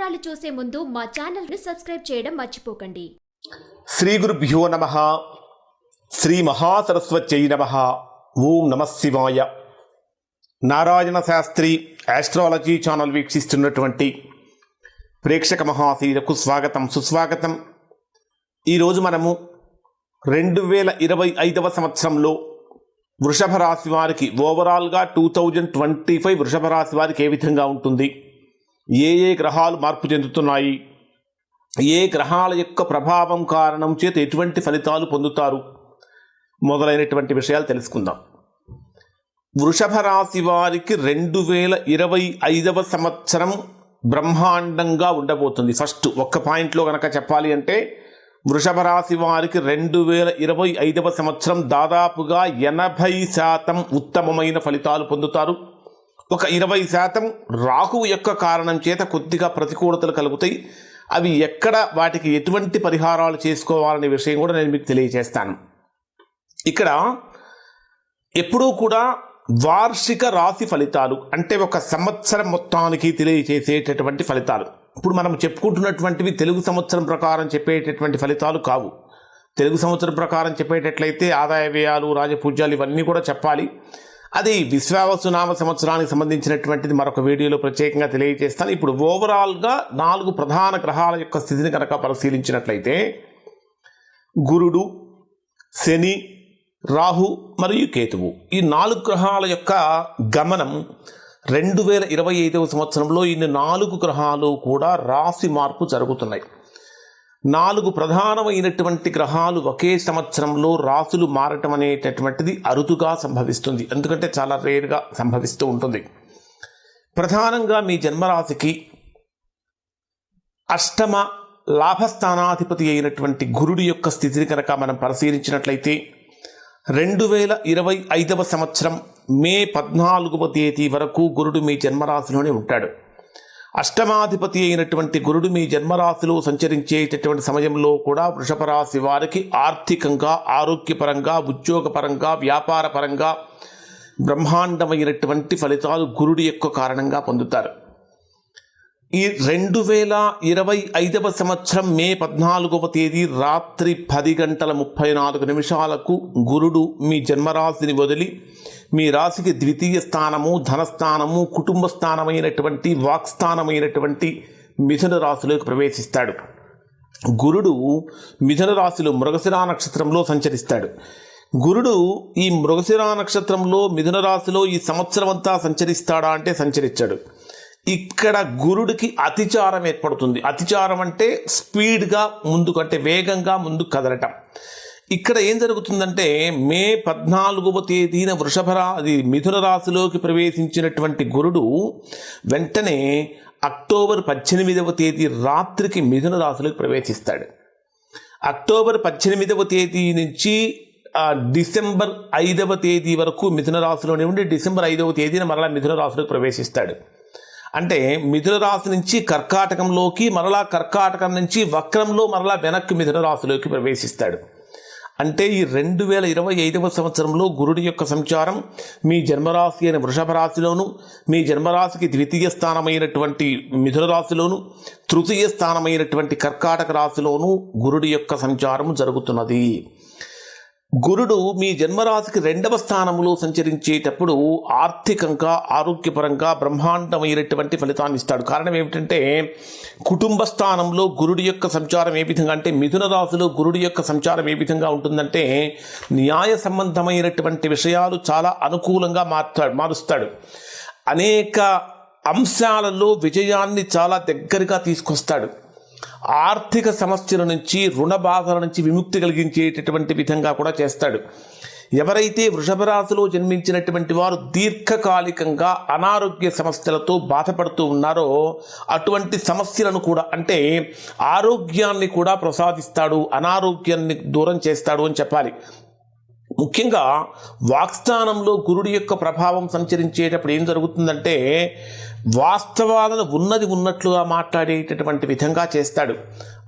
వివరాలు చూసే ముందు మా ఛానల్ సబ్స్క్రైబ్ చేయడం మర్చిపోకండి. శ్రీ గురుభ్యో నమ. శ్రీ మహాసరస్వత్యై నమ. ఓం నమ శివాయ. నారాయణ శాస్త్రి ఆస్ట్రాలజీ ఛానల్ వీక్షిస్తున్నటువంటి ప్రేక్షక మహాశీలకు స్వాగతం సుస్వాగతం. ఈరోజు మనము రెండు వేల ఇరవై ఐదవ సంవత్సరంలో వృషభ రాశి వారికి ఓవరాల్గా టూ థౌజండ్ ట్వంటీ ఫైవ్ వృషభ రాశి వారికి ఏ విధంగా ఉంటుంది? ఏ ఏ గ్రహాలు మార్పు చెందుతున్నాయి? ఏ గ్రహాల యొక్క ప్రభావం కారణం చేత ఎటువంటి ఫలితాలు పొందుతారు? మొదలైనటువంటి విషయాలు తెలుసుకుందాం. వృషభ రాశి వారికి రెండు వేల ఇరవై ఐదవ సంవత్సరం బ్రహ్మాండంగా ఉండబోతుంది. ఫస్ట్ ఒక్క పాయింట్లో కనుక చెప్పాలి అంటే వృషభ రాశి వారికి రెండు వేల ఇరవై ఐదవ సంవత్సరం దాదాపుగా ఎనభై శాతం ఉత్తమమైన ఫలితాలు పొందుతారు. ఒక ఇరవై శాతం రాహువు యొక్క కారణం చేత కొద్దిగా ప్రతికూలతలు కలుగుతాయి. అవి ఎక్కడ వాటికి ఎటువంటి పరిహారాలు చేసుకోవాలనే విషయం కూడా నేను మీకు తెలియజేస్తాను. ఇక్కడ ఎప్పుడూ కూడా వార్షిక రాశి ఫలితాలు అంటే ఒక సంవత్సరం మొత్తానికి తెలియజేసేటటువంటి ఫలితాలు. ఇప్పుడు మనం చెప్పుకుంటున్నటువంటివి తెలుగు సంవత్సరం ప్రకారం చెప్పేటటువంటి ఫలితాలు కావు. తెలుగు సంవత్సరం ప్రకారం చెప్పేటట్లయితే ఆదాయ వ్యయాలు రాజపూజ్యాలు ఇవన్నీ కూడా చెప్పాలి. అది విశ్వావసునామ సంవత్సరానికి సంబంధించినటువంటిది మరొక వీడియోలో ప్రత్యేకంగా తెలియజేస్తాను. ఇప్పుడు ఓవరాల్గా నాలుగు ప్రధాన గ్రహాల యొక్క స్థితిని కనుక పరిశీలించినట్లయితే గురుడు శని రాహు మరియు కేతువు. ఈ నాలుగు గ్రహాల యొక్క గమనం రెండు వేల ఇరవై ఐదవ సంవత్సరంలో ఇన్ని నాలుగు గ్రహాలు కూడా రాశి మార్పు జరుగుతున్నాయి. నాలుగు ప్రధానమైనటువంటి గ్రహాలు ఒకే సంవత్సరంలో రాసులు మారటం అనేటటువంటిది అరుదుగా సంభవిస్తుంది. ఎందుకంటే చాలా రేర్గా సంభవిస్తూ ఉంటుంది. ప్రధానంగా మీ జన్మరాశికి అష్టమ లాభస్థానాధిపతి అయినటువంటి గురుడి యొక్క స్థితిని కనుక మనం పరిశీలించినట్లయితే రెండు వేల ఇరవై ఐదవ సంవత్సరం మే పద్నాలుగవ తేదీ వరకు గురుడు మీ జన్మరాశిలోనే ఉంటాడు. అష్టమాధిపతి అయినటువంటి గురుడు మీ జన్మరాశిలో సంచరించేటటువంటి సమయంలో కూడా వృషభ రాశి వారికి ఆర్థికంగా ఆరోగ్యపరంగా ఉద్యోగపరంగా వ్యాపారపరంగా బ్రహ్మాండమైనటువంటి ఫలితాలు గురుడి యొక్క కారణంగా పొందుతారు. ఈ రెండు వేల ఇరవై ఐదవ సంవత్సరం మే పద్నాలుగవ తేదీ రాత్రి పది గంటల ముప్పై నాలుగు నిమిషాలకు గురుడు మీ జన్మరాశిని వదిలి మీ రాశికి ద్వితీయ స్థానము ధనస్థానము కుటుంబ స్థానమైనటువంటి వాక్స్థానమైనటువంటి మిథున రాశిలోకి ప్రవేశిస్తాడు. గురుడు మిథున రాశిలో మృగశిరా నక్షత్రంలో సంచరిస్తాడు. గురుడు ఈ మృగశిరా నక్షత్రంలో మిథున రాశిలో ఈ సంవత్సరం అంతా సంచరిస్తాడా అంటే సంచరించాడు ఇక్కడ గురుడికి అతిచారం ఏర్పడుతుంది. అతిచారం అంటే స్పీడ్గా ముందుకు అంటే వేగంగా ముందుకు కదలటం. ఇక్కడ ఏం జరుగుతుందంటే మే పద్నాలుగవ తేదీన వృషభరా అది మిథున రాశిలోకి ప్రవేశించినటువంటి గురుడు వెంటనే అక్టోబర్ పద్దెనిమిదవ తేదీ రాత్రికి మిథున రాశిలోకి ప్రవేశిస్తాడు. అక్టోబర్ పద్దెనిమిదవ తేదీ నుంచి డిసెంబర్ ఐదవ తేదీ వరకు మిథున రాశిలోనే ఉండి డిసెంబర్ ఐదవ తేదీన మరలా మిథున రాశిలోకి ప్రవేశిస్తాడు. అంటే మిథున రాశి నుంచి కర్కాటకంలోకి మరలా కర్కాటకం నుంచి వక్రంలో మరలా వెనక్కి మిథున రాశిలోకి ప్రవేశిస్తాడు. అంటే ఈ రెండు వేల ఇరవై ఐదవ సంవత్సరంలో గురుడి యొక్క సంచారం మీ జన్మరాశి అయిన వృషభ రాశిలోను మీ జన్మరాశికి ద్వితీయ స్థానమైనటువంటి మిథున రాశిలోను తృతీయ స్థానమైనటువంటి కర్కాటక రాశిలోను గురుడి యొక్క సంచారం జరుగుతున్నది. గురుడు మీ జన్మరాశికి రెండవ స్థానంలో సంచరించేటప్పుడు ఆర్థికంగా ఆరోగ్యపరంగా బ్రహ్మాండమైనటువంటి ఫలితాన్ని ఇస్తాడు. కారణం ఏమిటంటే కుటుంబ స్థానంలో గురుడి యొక్క సంచారం ఏ విధంగా అంటే మిథున రాశిలో గురుడి యొక్క సంచారం ఏ విధంగా ఉంటుందంటే న్యాయ సంబంధమైనటువంటి విషయాలు చాలా అనుకూలంగా మారుతాడు మారుస్తాడు. అనేక అంశాలలో విజయాన్ని చాలా దగ్గరగా తీసుకొస్తాడు. ఆర్థిక సమస్యల నుంచి రుణ బాధల నుంచి విముక్తి కలిగించేటటువంటి విధంగా కూడా చేస్తాడు. ఎవరైతే వృషభ రాశిలో జన్మించినటువంటి వారు దీర్ఘకాలికంగా అనారోగ్య సమస్యలతో బాధపడుతూ ఉన్నారో అటువంటి సమస్యలను కూడా అంటే ఆరోగ్యాన్ని కూడా ప్రసాదిస్తాడు అనారోగ్యాన్ని దూరం చేస్తాడు అని చెప్పాలి. ముఖ్యంగా వాక్స్థానంలో గురుడి యొక్క ప్రభావం సంచరించేటప్పుడు ఏం జరుగుతుందంటే వాస్తవాలను ఉన్నది ఉన్నట్లుగా మాట్లాడేటటువంటి విధంగా చేస్తాడు.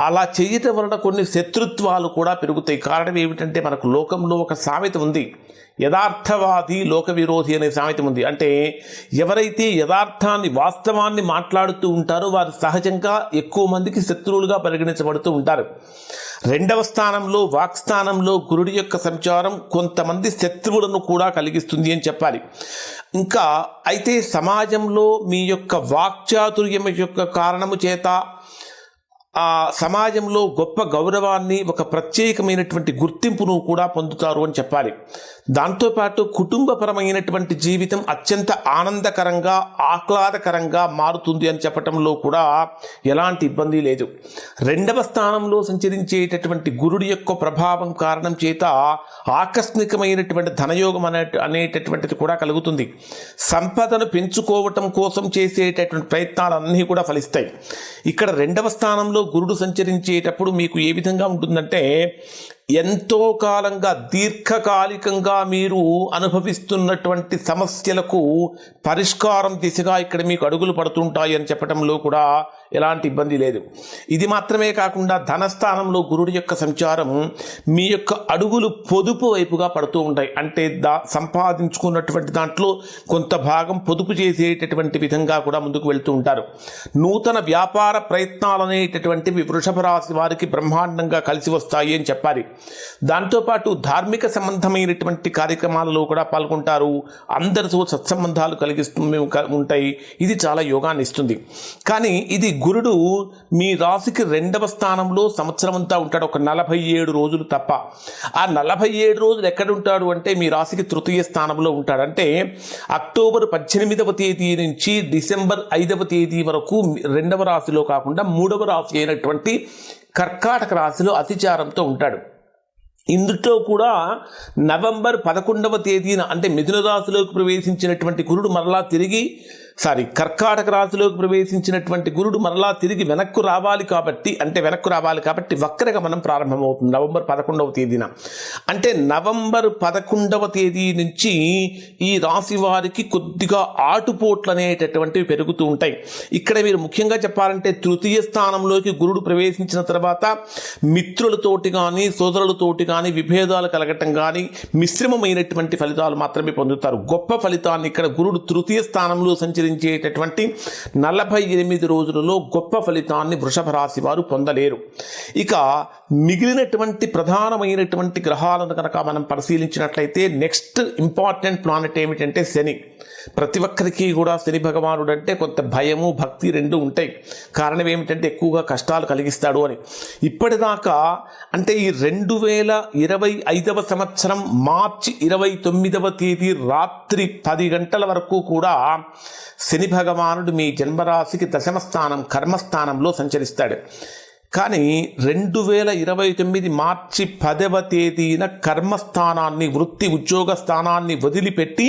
అలా చేయటం వలన కొన్ని శత్రుత్వాలు కూడా పెరుగుతాయి. కారణం ఏమిటంటే మనకు లోకంలో ఒక సామెత ఉంది. యథార్థవాది లోక విరోధి అనే సామెత ఉంది. అంటే ఎవరైతే యథార్థాన్ని వాస్తవాన్ని మాట్లాడుతూ ఉంటారో వారు సహజంగా ఎక్కువ మందికి శత్రువులుగా పరిగణించబడుతూ ఉంటారు. రెండవ స్థానంలో వాక్స్థానంలో గురుడి యొక్క సంచారం కొంతమంది శత్రువులను కూడా కలిగిస్తుంది అని చెప్పాలి. ఇంకా అయితే సమాజంలో మీ యొక్క వాక్చాతుర్యం యొక్క కారణము చేత ఆ సమాజంలో గొప్ప గౌరవాన్ని ఒక ప్రత్యేకమైనటువంటి గుర్తింపును కూడా పొందుతారు అని చెప్పాలి. దాంతోపాటు కుటుంబపరమైనటువంటి జీవితం అత్యంత ఆనందకరంగా ఆహ్లాదకరంగా మారుతుంది అని చెప్పటంలో కూడా ఎలాంటి ఇబ్బంది లేదు. రెండవ స్థానంలో సంచరించేటటువంటి గురుడి యొక్క ప్రభావం కారణం చేత ఆకస్మికమైనటువంటి ధనయోగం అనే అనేటటువంటిది కూడా కలుగుతుంది. సంపదను పెంచుకోవటం కోసం చేసేటటువంటి ప్రయత్నాలన్నీ కూడా ఫలిస్తాయి. ఇక్కడ రెండవ స్థానంలో గురుడు సంచరించేటప్పుడు మీకు ఏ విధంగా ఉంటుందంటే ఎంతో కాలంగా దీర్ఘకాలికంగా మీరు అనుభవిస్తున్నటువంటి సమస్యలకు పరిష్కారం దిశగా ఇక్కడ మీకు అడుగులు పడుతుంటాయి అని చెప్పడంలో కూడా ఎలాంటి ఇబ్బంది లేదు. ఇది మాత్రమే కాకుండా ధనస్థానంలో గురుడి యొక్క సంచారం మీ యొక్క అడుగులు పొదుపు వైపుగా పడుతూ ఉంటాయి. అంటే దా సంపాదించుకున్నటువంటి దాంట్లో కొంత భాగం పొదుపు చేసేటటువంటి విధంగా కూడా ముందుకు వెళ్తూ ఉంటారు. నూతన వ్యాపార ప్రయత్నాలు అనేటటువంటివి వృషభ రాశి వారికి బ్రహ్మాండంగా కలిసి వస్తాయి అని చెప్పాలి. దాంతోపాటు ధార్మిక సంబంధమైనటువంటి కార్యక్రమాలలో కూడా పాల్గొంటారు. అందరితో సత్సంబంధాలు కలిగిస్తుంది ఉంటాయి. ఇది చాలా యోగాన్ని ఇస్తుంది. కానీ ఇది గురుడు మీ రాశికి రెండవ స్థానంలో సంవత్సరం అంతా ఉంటాడు. ఒక నలభై ఏడు రోజులు తప్ప. ఆ నలభై ఏడు రోజులు ఎక్కడ ఉంటాడు అంటే మీ రాశికి తృతీయ స్థానంలో ఉంటాడు. అంటే అక్టోబర్ పద్దెనిమిదవ తేదీ నుంచి డిసెంబర్ ఐదవ తేదీ వరకు రెండవ రాశిలో కాకుండా మూడవ రాశి అయినటువంటి కర్కాటక రాశిలో అతిచారంతో ఉంటాడు. ఇందులో కూడా నవంబర్ పదకొండవ తేదీన అంటే మిథునరాశిలోకి ప్రవేశించినటువంటి గురుడు మరలా తిరిగి సారీ కర్కాటక రాశిలోకి ప్రవేశించినటువంటి గురుడు మరలా తిరిగి వెనక్కు రావాలి కాబట్టి అంటే వెనక్కు రావాలి కాబట్టి వక్రగమనం ప్రారంభమవుతుంది. నవంబర్ పదకొండవ తేదీన. అంటే నవంబర్ పదకొండవ తేదీ నుంచి ఈ రాశి వారికి కొద్దిగా ఆటుపోట్లు అనేటటువంటివి పెరుగుతూ ఉంటాయి. ఇక్కడ మీరు ముఖ్యంగా చెప్పాలంటే తృతీయ స్థానంలోకి గురుడు ప్రవేశించిన తర్వాత మిత్రులతోటి కానీ సోదరులతోటి కానీ విభేదాలు కలగటం కానీ మిశ్రమమైనటువంటి ఫలితాలు మాత్రమే పొందుతారు. గొప్ప ఫలితాన్ని ఇక్కడ గురుడు తృతీయ స్థానంలో సంచరించేటటువంటి నలభై ఎనిమిది రోజులలో గొప్ప ఫలితాన్ని వృషభ రాశి వారు పొందలేరు. ఇక మిగిలినటువంటి ప్రధానమైనటువంటి గ్రహాలను కనుక మనం పరిశీలించినట్లయితే నెక్స్ట్ ఇంపార్టెంట్ ప్లానెట్ ఏమిటంటే శని. ప్రతి ఒక్కరికి కూడా శని భగవానుడు అంటే కొంత భయము భక్తి రెండు ఉంటాయి. కారణం ఏమిటంటే ఎక్కువగా కష్టాలు కలిగిస్తాడు అని. ఇప్పటిదాకా అంటే ఈ రెండు వేల ఇరవై ఐదవ సంవత్సరం మార్చి ఇరవై తొమ్మిదవ తేదీ రాత్రి పది గంటల వరకు కూడా శని భగవానుడు మీ జన్మరాశికి దశమ స్థానం కర్మస్థానంలో సంచరిస్తాడు. కానీ రెండు వేల ఇరవై తొమ్మిది మార్చి పదవ తేదీన కర్మస్థానాన్ని వృత్తి ఉద్యోగ స్థానాన్ని వదిలిపెట్టి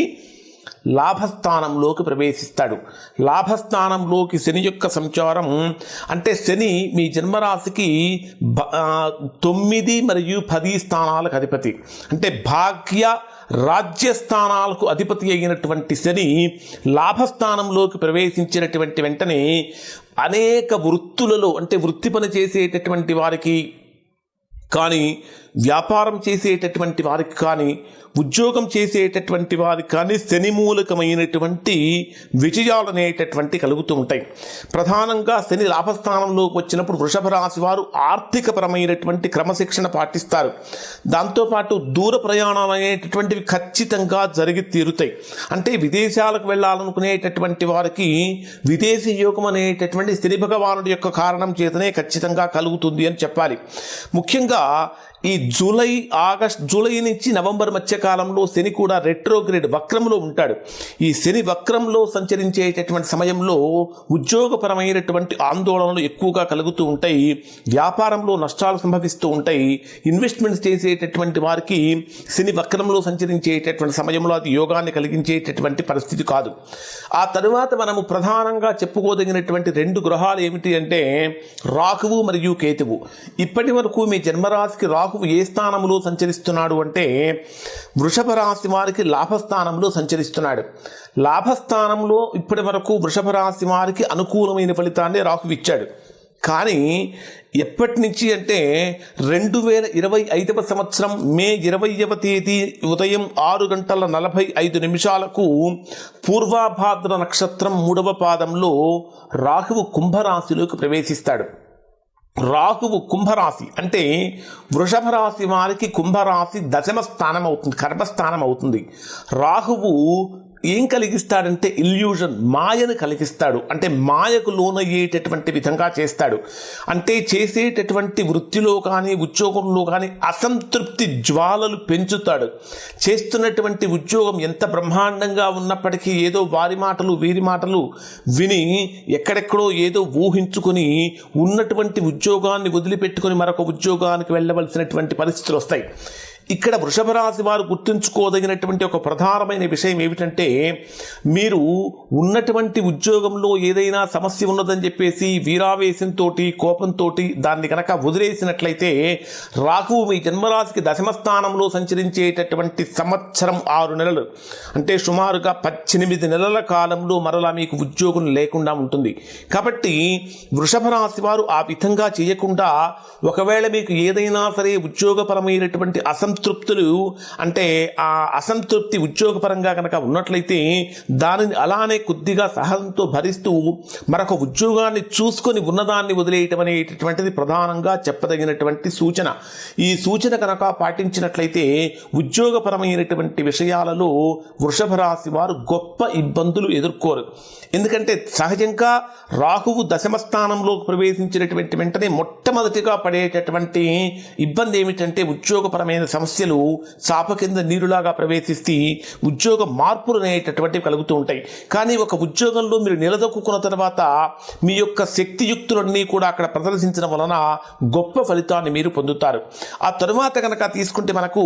లాభస్థానంలోకి ప్రవేశిస్తాడు. లాభస్థానంలోకి శని యొక్క సంచారం అంటే శని మీ జన్మరాశికి తొమ్మిది మరియు పది స్థానాలకు అధిపతి. అంటే భాగ్య రాజ్యస్థానాలకు అధిపతి అయినటువంటి శని లాభస్థానంలోకి ప్రవేశించినటువంటి వెంటనే అనేక వృత్తులలో అంటే వృత్తి పని చేసేటటువంటి వారికి కానీ వ్యాపారం చేసేటటువంటి వారికి కానీ ఉద్యోగం చేసేటటువంటి వారికి కానీ శని మూలకమైనటువంటి విజయాలు అనేటటువంటి కలుగుతూ ఉంటాయి. ప్రధానంగా శని లాభస్థానంలోకి వచ్చినప్పుడు వృషభ రాశి వారు ఆర్థికపరమైనటువంటి క్రమశిక్షణ పాటిస్తారు. దాంతోపాటు దూర ప్రయాణాలు అనేటటువంటివి ఖచ్చితంగా జరిగి తీరుతాయి. అంటే విదేశాలకు వెళ్ళాలనుకునేటటువంటి వారికి విదేశీ యోగం అనేటటువంటి శని భగవానుడి యొక్క కారణం చేతనే ఖచ్చితంగా కలుగుతుంది అని చెప్పాలి. ముఖ్యంగా ఈ జూలై ఆగస్ట్ జూలై నుంచి నవంబర్ మధ్య కాలంలో శని కూడా రెట్రోగ్రేడ్ వక్రంలో ఉంటాడు. ఈ శని వక్రంలో సంచరించేటటువంటి సమయంలో ఉద్యోగపరమైనటువంటి ఆందోళనలు ఎక్కువగా కలుగుతూ ఉంటాయి. వ్యాపారంలో నష్టాలు సంభవిస్తూ ఉంటాయి. ఇన్వెస్ట్మెంట్స్ చేసేటటువంటి వారికి శని వక్రంలో సంచరించేటటువంటి సమయంలో అది యోగాన్ని కలిగించేటటువంటి పరిస్థితి కాదు. ఆ తరువాత మనము ప్రధానంగా చెప్పుకోదగినటువంటి రెండు గ్రహాలు ఏమిటి అంటే రాకువు మరియు కేతువు. ఇప్పటి వరకు మీ జన్మరాశికి రాహువు ఏ స్థానంలో సంచరిస్తున్నాడు అంటే వృషభ రాశి వారికి లాభస్థానంలో సంచరిస్తున్నాడు. లాభస్థానంలో ఇప్పటి వరకు వృషభ రాశి వారికి అనుకూలమైన ఫలితాన్ని రాహువు ఇచ్చాడు. కానీ ఎప్పటి నుంచి అంటే రెండు వేల ఇరవై ఐదవ సంవత్సరం మే ఇరవైవ తేదీ ఉదయం ఆరు గంటల నలభై ఐదు నిమిషాలకు పూర్వాభాద్ర నక్షత్రం మూడవ పాదంలో రాహువు కుంభరాశిలోకి ప్రవేశిస్తాడు. రాహువు కుంభరాశి అంటే వృషభ రాశి వారికి కుంభరాశి దశమ స్థానం అవుతుంది కర్మస్థానం అవుతుంది రాహువు ఏం కలిగిస్తాడంటే ఇల్యూజన్ మాయను కలిగిస్తాడు. అంటే మాయకు లోనయ్యేటటువంటి విధంగా చేస్తాడు. అంటే చేసేటటువంటి వృత్తిలో కానీ ఉద్యోగంలో కానీ అసంతృప్తి జ్వాలలు పెంచుతాడు. చేస్తున్నటువంటి ఉద్యోగం ఎంత బ్రహ్మాండంగా ఉన్నప్పటికీ ఏదో వారి మాటలు వీరి మాటలు విని ఎక్కడెక్కడో ఏదో ఊహించుకొని ఉన్నటువంటి ఉద్యోగాన్ని వదిలిపెట్టుకొని మరొక ఉద్యోగానికి వెళ్ళవలసినటువంటి పరిస్థితులు వస్తాయి. ఇక్కడ వృషభ రాశి వారు గుర్తుంచుకోదగినటువంటి ఒక ప్రధానమైన విషయం ఏమిటంటే మీరు ఉన్నటువంటి ఉద్యోగంలో ఏదైనా సమస్య ఉన్నదని చెప్పేసి వీరావేశంతో కోపంతో దాన్ని కనుక వదిలేసినట్లయితే రాహువు మీ జన్మరాశికి దశమ స్థానంలో సంచరించేటటువంటి సంవత్సరం ఆరు నెలలు. అంటే సుమారుగా పద్దెనిమిది నెలల కాలంలో మరలా మీకు ఉద్యోగం లేకుండా ఉంటుంది. కాబట్టి వృషభ రాశి వారు ఆ విధంగా చేయకుండా ఒకవేళ మీకు ఏదైనా సరే ఉద్యోగపరమైనటువంటి అసంతృప్తులు అంటే ఆ అసంతృప్తి ఉద్యోగపరంగా కనుక ఉన్నట్లయితే దానిని అలానే కొద్దిగా సహనంతో భరిస్తూ మరొక ఉద్యోగాన్ని చూసుకొని ఉన్నదాన్ని వదిలేయటం అనేటటువంటిది ప్రధానంగా చెప్పదగినటువంటి సూచన. ఈ సూచన కనుక పాటించినట్లయితే ఉద్యోగపరమైనటువంటి విషయాలలో వృషభ రాశి వారు గొప్ప ఇబ్బందులు ఎదుర్కోరు. ఎందుకంటే సహజంగా రాహువు దశమ స్థానంలో ప్రవేశించినటువంటి వెంటనే మొట్టమొదటిగా పడేటటువంటి ఇబ్బంది ఏమిటంటే ఉద్యోగపరమైన సమస్యలు చాప కింద నీరులాగా ప్రవేశిస్తే ఉద్యోగ మార్పులు అనేటటువంటివి కలుగుతూ ఉంటాయి. కానీ ఒక ఉద్యోగంలో మీరు నిలదొక్కున్న తర్వాత మీ యొక్క శక్తియుక్తులన్నీ కూడా అక్కడ ప్రదర్శించడం వలన గొప్ప ఫలితాన్ని మీరు పొందుతారు. ఆ తరువాత కనుక తీసుకుంటే మనకు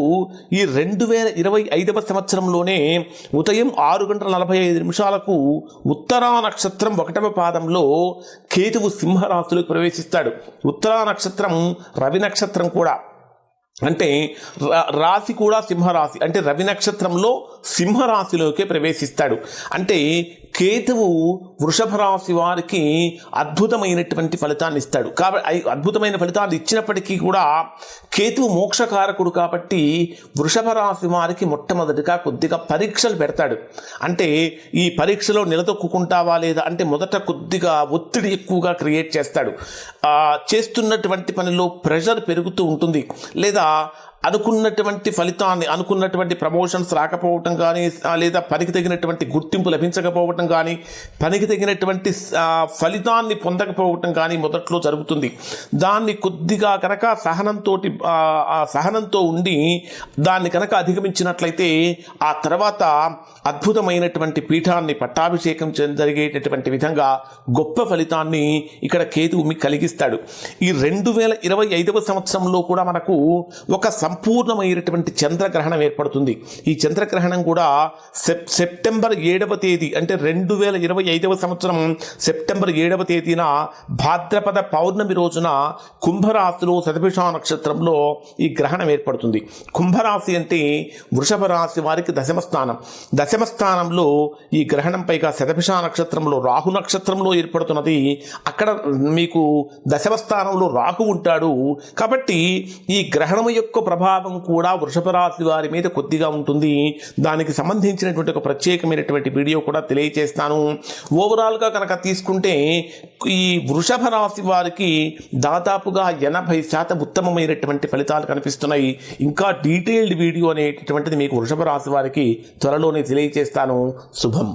ఈ రెండు వేల ఇరవై ఐదవ సంవత్సరంలోనే ఉదయం ఆరు గంటల నలభై ఐదు నిమిషాలకు ఉత్తరా నక్షత్రం ఒకటవ పాదంలో కేతువు సింహరాశులకు ప్రవేశిస్తాడు. ఉత్తరా నక్షత్రం రవి నక్షత్రం కూడా. అంటే రా- రాశి కూడా సింహరాశి అంటే రవి నక్షత్రంలో సింహరాశిలోకి ప్రవేశిస్తాడు. అంటే కేతువు వృషభ రాశి వారికి అద్భుతమైనటువంటి ఫలితాన్ని ఇస్తాడు. కాబట్టి అద్భుతమైన ఫలితాలు ఇచ్చినప్పటికీ కూడా కేతువు మోక్షకారకుడు కాబట్టి వృషభ రాశి వారికి మొట్టమొదటిగా కొద్దిగా పరీక్షలు పెడతాడు. అంటే ఈ పరీక్షలో నిలదొక్కుంటావా లేదా అంటే మొదట కొద్దిగా ఒత్తిడి ఎక్కువగా క్రియేట్ చేస్తాడు. చేస్తున్నటువంటి పనిలో ప్రెషర్ పెరుగుతూ ఉంటుంది. లేదా అనుకున్నటువంటి ఫలితాన్ని అనుకున్నటువంటి ప్రమోషన్స్ రాకపోవటం కానీ లేదా పనికి తగినటువంటి గుర్తింపు లభించకపోవటం కానీ పనికి తగినటువంటి ఫలితాన్ని పొందకపోవటం కానీ మొదట్లో జరుగుతుంది. దాన్ని కొద్దిగా కనుక సహనంతో ఆ సహనంతో ఉండి దాన్ని కనుక అధిగమించినట్లయితే ఆ తర్వాత అద్భుతమైనటువంటి పీఠాన్ని పట్టాభిషేకం జరిగేటటువంటి విధంగా గొప్ప ఫలితాన్ని ఇక్కడ కేతువు మీకు కలిగిస్తాడు. ఈ రెండు వేల ఇరవై ఐదవ సంవత్సరంలో కూడా మనకు ఒక సం సంపూర్ణమైనటువంటి చంద్రగ్రహణం ఏర్పడుతుంది. ఈ చంద్రగ్రహణం కూడా సెప్ సెప్టెంబర్ ఏడవ తేదీ అంటే రెండు వేల ఇరవై ఐదవ సంవత్సరం సెప్టెంబర్ ఏడవ తేదీన భాద్రపద పౌర్ణమి రోజున కుంభరాశిలో శతభిష నక్షత్రంలో ఈ గ్రహణం ఏర్పడుతుంది. కుంభరాశి అంటే వృషభ రాశి వారికి దశమ స్థానం. దశమ స్థానంలో ఈ గ్రహణం పైగా శతభిష నక్షత్రంలో రాహు నక్షత్రంలో ఏర్పడుతున్నది. అక్కడ మీకు దశమ స్థానంలో రాహు ఉంటాడు. కాబట్టి ఈ గ్రహణం యొక్క ప్రభావం కూడా వృషభ రాశి వారి మీద కొద్దిగా ఉంటుంది. దానికి సంబంధించినటువంటి ఒక ప్రత్యేకమైనటువంటి వీడియో కూడా తెలియజేస్తాను. ఓవరాల్గా కనుక తీసుకుంటే ఈ వృషభ రాశి వారికి దాదాపుగా ఎనభై శాతం ఉత్తమమైనటువంటి ఫలితాలు కనిపిస్తున్నాయి. ఇంకా డీటెయిల్డ్ వీడియో అనేటటువంటిది మీకు వృషభ రాశి వారికి త్వరలోనే తెలియజేస్తాను. శుభం.